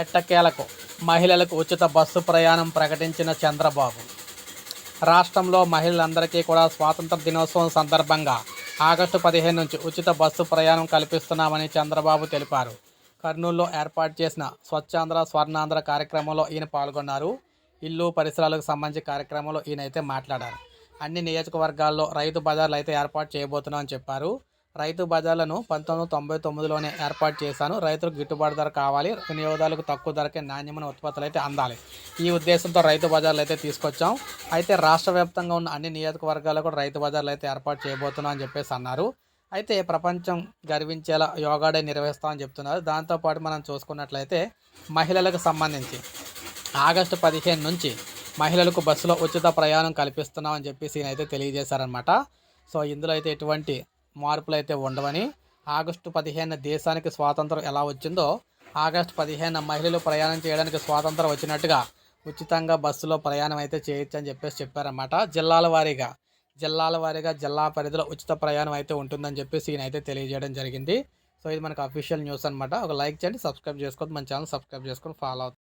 ఎట్టకేలకు మహిళలకు ఉచిత బస్సు ప్రయాణం ప్రకటించిన చంద్రబాబు. రాష్ట్రంలో మహిళలందరికీ కూడా స్వాతంత్ర దినోత్సవం సందర్భంగా ఆగస్టు పదిహేను నుంచి ఉచిత బస్సు ప్రయాణం కల్పిస్తున్నామని చంద్రబాబు తెలిపారు. కర్నూలులో ఏర్పాటు చేసిన స్వచ్ఛాంధ్ర స్వర్ణాంధ్ర కార్యక్రమంలో ఈయన పాల్గొన్నారు. ఇల్లు పరిసరాలకు సంబంధించి కార్యక్రమంలో ఈయన అయితే మాట్లాడారు. అన్ని నియోజకవర్గాల్లో రైతు బజార్లు అయితే ఏర్పాటు చేయబోతున్నామని చెప్పారు. రైతు బజార్లను పంతొమ్మిది వందల తొంభై తొమ్మిదిలోనే ఏర్పాటు చేశాను. రైతులకు గిట్టుబాటు ధర కావాలి. వినియోగదారులకు తక్కువ ధరకే నాణ్యమైన ఉత్పత్తులు అయితే అందాలి. ఈ ఉద్దేశంతో రైతు బజార్లు అయితే తీసుకొచ్చాం. అయితే రాష్ట్ర వ్యాప్తంగా ఉన్న అన్ని నియోజకవర్గాల్లో కూడా రైతు బజార్లు అయితే ఏర్పాటు చేయబోతున్నాం అని చెప్పేసి అన్నారు. అయితే ప్రపంచం గర్వించేలా యోగాడే నిర్వహిస్తామని చెప్తున్నారు. దాంతోపాటు మనం చూసుకున్నట్లయితే మహిళలకు సంబంధించి ఆగస్టు పదిహేను నుంచి మహిళలకు బస్సులో ఉచిత ప్రయాణం కల్పిస్తున్నామని చెప్పేసి ఈయన అయితే తెలియజేశారనమాట సో ఇందులో అయితే ఎటువంటి మార్పులు అయితే ఉండవని ఆగస్టు పదిహేను దేశానికి స్వాతంత్రం ఎలా వచ్చిందో ఆగస్టు పదిహేను మహిళలు ప్రయాణం చేయడానికి స్వాతంత్రం వచ్చినట్టుగా ఉచితంగా బస్సులో ప్రయాణం అయితే చేయొచ్చు అని చెప్పేసి చెప్పారన్నమాట జిల్లాల వారీగా. జిల్లాల వారీగా జిల్లా పరిధిలో ఉచిత ప్రయాణం అయితే ఉంటుందని చెప్పేసి ఈయన అయితే తెలియజేయడం జరిగింది. సో ఇది మనకు అఫీషియల్ న్యూస్ అనమాట ఒక లైక్ చేయండి సబ్స్క్రైబ్ చేసుకోవద్దు. మన ఛానల్ సబ్స్క్రైబ్ చేసుకొని ఫాలో అవుతుంది